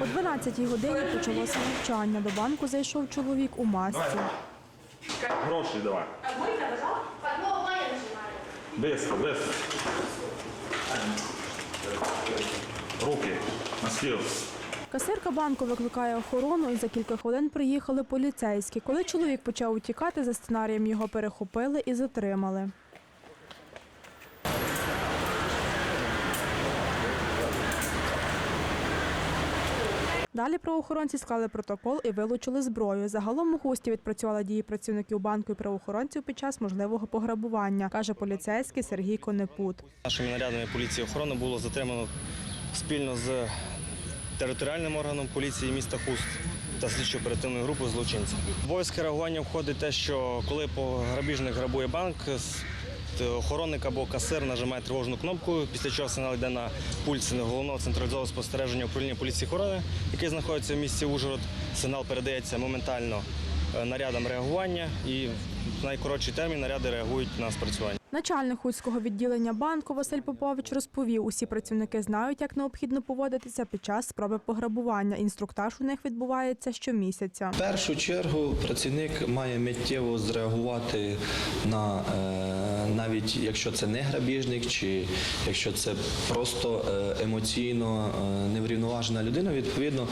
О 12-й годині почалося навчання. До банку зайшов чоловік у масці. Гроші давай. Быстро, быстро. Руки на стіл. Касирка банку викликає охорону і за кілька хвилин приїхали поліцейські. Коли чоловік почав утікати, за сценарієм його перехопили і затримали. Далі правоохоронці склали протокол і вилучили зброю. Загалом у хусті відпрацювали дії працівників банку і правоохоронців під час можливого пограбування, каже поліцейський Сергій Конепут. Нашими нарядами поліції охорони було затримано спільно з територіальним органом поліції міста Хуст та слідчо-оперативною групою злочинців. В Обов'язки реагування входить те, що коли по- грабіжник грабує банк, охоронник або касир нажимає тривожну кнопку, після чого сигнал йде на пульс головного централізованого спостереження управління поліції охорони, який знаходиться в місті Ужгород. Сигнал передається моментально е, нарядам реагування і в найкоротший термін наряди реагують на спрацювання. Начальник хуцького відділення банку Василь Попович розповів, усі працівники знають, як необхідно поводитися під час спроби пограбування. Інструктаж у них відбувається щомісяця. В першу чергу працівник має миттєво зреагувати на е, навіть якщо це не грабіжник, чи якщо це просто е, емоційно е, неврівноважена людина, відповідно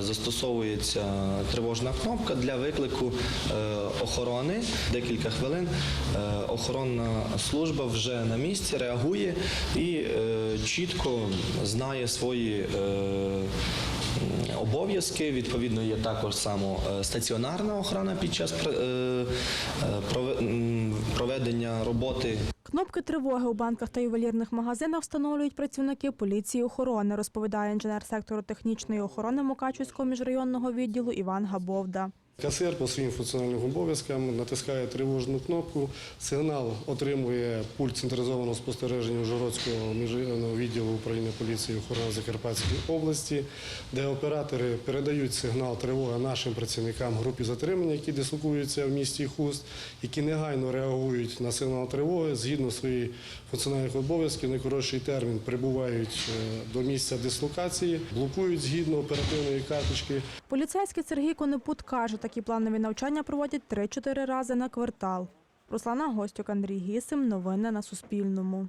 застосовується тривожна кнопка для виклику охорони. Декілька хвилин е, охоронна служба вже на місці реагує і е, чітко знає свої. е, Обов'язки відповідно є також само стаціонарна охорона під час проведення роботи Кнопки тривоги у банках та ювелірних магазинах встановлюють працівники поліції охорони, розповідає інженер сектору технічної охорони Мукачівського міжрайонного відділу Іван Габовда. Касир по своїм функціональним обов'язкам натискає тривожну кнопку. Сигнал отримує пульт централізованого спостереження Ужгородського міжрайонного відділу управління поліції охорони Закарпатської області, де оператори передають сигнал тривоги нашим працівникам групі затримання, які дислокуються в місті Хуст, які негайно реагують на сигнал тривоги згідно своїх функціональних обов'язків. Найкоротший термін прибувають е, до місця дислокації, блокують згідно оперативної карточки. Поліцейський Сергій Конепут каже, такі планові навчання проводять 3-4 рази на квартал. Руслана Гостюк, Андрій Гісим. Новини на Суспільному.